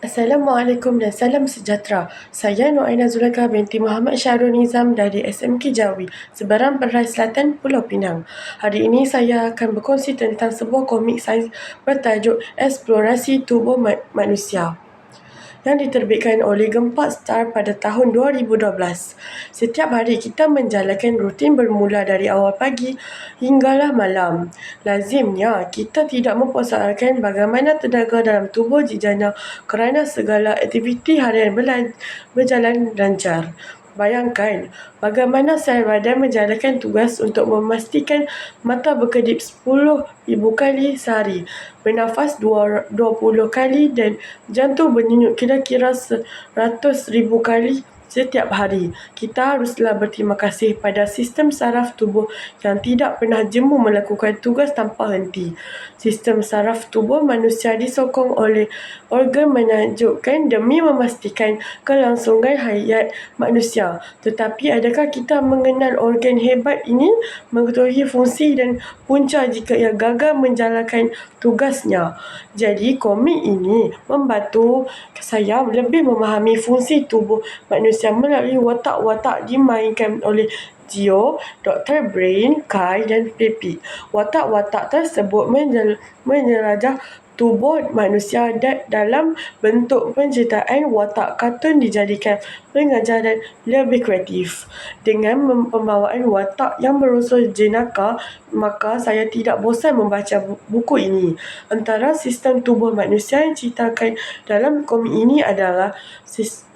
Assalamualaikum dan salam sejahtera. Saya Nur Aina Zulaikha binti Muhammad Syahrul Nizam dari SMK Jawi, Seberang Perai Selatan, Pulau Pinang. Hari ini saya akan berkongsi tentang sebuah komik sains bertajuk Eksplorasi Tubuh Manusia yang diterbitkan oleh Gempak Star pada tahun 2012. Setiap hari kita menjalankan rutin bermula dari awal pagi hinggalah malam. Lazimnya, kita tidak mempersoalkan bagaimana tenaga dalam tubuh dijana kerana segala aktiviti harian berjalan lancar. Bayangkan bagaimana sel badan menjalankan tugas untuk memastikan mata berkedip 10,000 kali sehari, bernafas 20 kali dan jantung berdenyut kira-kira 100,000 kali setiap hari. Kita haruslah berterima kasih pada sistem saraf tubuh yang tidak pernah jemu melakukan tugas tanpa henti. Sistem saraf tubuh manusia disokong oleh organ menakjubkan demi memastikan kelangsungan hayat manusia. Tetapi adakah kita mengenal organ hebat ini mengetahui fungsi dan punca jika ia gagal menjalankan tugasnya? Jadi, komik ini membantu saya lebih memahami fungsi tubuh manusia melalui watak-watak dimainkan oleh Geo, Doktor Brain, Kai dan Peppi. Watak-watak tersebut menjelajah tubuh manusia dalam bentuk penceritaan watak kartun dijadikan mengajar dan lebih kreatif. Dengan pembawaan watak yang berunsur jenaka, maka saya tidak bosan membaca buku ini. Antara sistem tubuh manusia yang diceritakan dalam komik ini adalah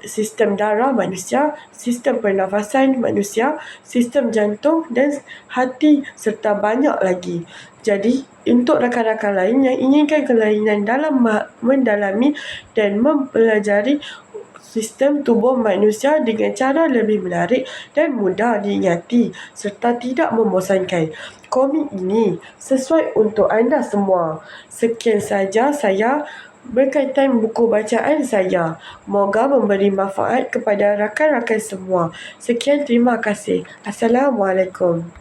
sistem darah manusia, sistem pernafasan manusia, sistem jantung dan hati serta banyak lagi. Jadi, untuk rakan-rakan lain yang inginkan kelainan dalam mendalami dan mempelajari sistem tubuh manusia dengan cara lebih menarik dan mudah diingati serta tidak membosankan, komik ini sesuai untuk anda semua. Sekian sahaja saya berkaitan buku bacaan saya. Moga memberi manfaat kepada rakan-rakan semua. Sekian, terima kasih. Assalamualaikum.